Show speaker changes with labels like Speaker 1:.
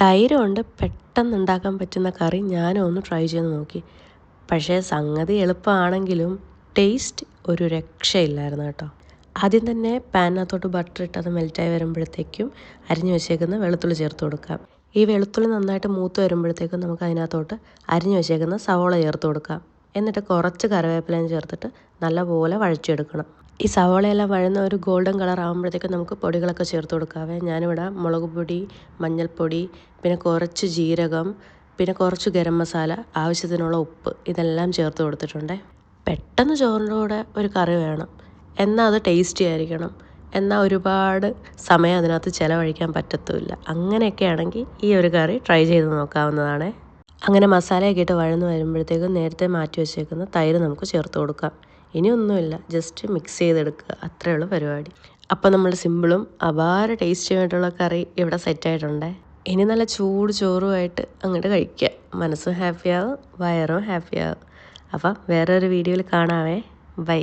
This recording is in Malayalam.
Speaker 1: തൈര് കൊണ്ട് പെട്ടെന്ന് ഉണ്ടാക്കാൻ പറ്റുന്ന കറി ഞാനും ഒന്ന് ട്രൈ ചെയ്ത് നോക്കി. പക്ഷേ സംഗതി എളുപ്പമാണെങ്കിലും ടേസ്റ്റ് ഒരു രക്ഷയില്ലായിരുന്നു കേട്ടോ. ആദ്യം തന്നെ പാനിനകത്തോട്ട് ബട്ടർ ഇട്ട് അത് മെൽറ്റായി വരുമ്പോഴത്തേക്കും അരിഞ്ഞു വെച്ചേക്കുന്ന വെളുത്തുള്ളി ചേർത്ത് കൊടുക്കാം. ഈ വെളുത്തുള്ളി നന്നായിട്ട് മൂത്ത് വരുമ്പോഴത്തേക്കും നമുക്ക് അതിനകത്തോട്ട് അരിഞ്ഞു വെച്ചേക്കുന്ന സവോള ചേർത്ത് കൊടുക്കാം. എന്നിട്ട് കുറച്ച് കറിവേപ്പിലയും ചേർത്തിട്ട് നല്ലപോലെ വഴച്ചെടുക്കണം ഈ സവോളയെല്ലാം വഴുന്ന ഒരു ഗോൾഡൻ കളർ ആകുമ്പോഴത്തേക്കും നമുക്ക് പൊടികളൊക്കെ ചേർത്ത് കൊടുക്കാവേ. ഞാനിവിടെ മുളക് പൊടി മഞ്ഞൾപ്പൊടി പിന്നെ കുറച്ച് ജീരകം പിന്നെ കുറച്ച് ഗരം മസാല ആവശ്യത്തിനുള്ള ഉപ്പ് ഇതെല്ലാം ചേർത്ത് കൊടുത്തിട്ടുണ്ട്. പെട്ടെന്ന് ചോറിന്റെ കൂടെ ഒരു കറി വേണം. എന്നാൽ അത് ടേസ്റ്റി ആയിരിക്കണം. എന്നാൽ ഒരുപാട് സമയം അതിനകത്ത് ചിലവഴിക്കാൻ പറ്റത്തുമില്ല. അങ്ങനെയൊക്കെ ആണെങ്കിൽ ഈ ഒരു കറി ട്രൈ ചെയ്ത് നോക്കാവുന്നതാണ്. അങ്ങനെ മസാലയൊക്കെ ഇട്ട് വഴന്ന് വരുമ്പോഴത്തേക്കും നേരത്തെ മാറ്റി വെച്ചേക്കുന്ന തൈര് നമുക്ക് ചേർത്ത് കൊടുക്കാം. ഇനി ഒന്നുമില്ല ജസ്റ്റ് മിക്സ് ചെയ്തെടുക്കുക. അത്രയേ ഉള്ളൂ പരിപാടി. അപ്പോൾ നമ്മൾ സിമ്പിളും അപാര ടേസ്റ്റിയുമായിട്ടുള്ള കറി ഇവിടെ സെറ്റായിട്ടുണ്ട് ഇനി നല്ല ചൂട് ചോറുമായിട്ട് അങ്ങോട്ട് കഴിക്കുക. മനസ്സും ഹാപ്പിയാവും വയറും ഹാപ്പിയാവും അപ്പം വേറൊരു വീഡിയോയിൽ കാണാവേ. ബൈ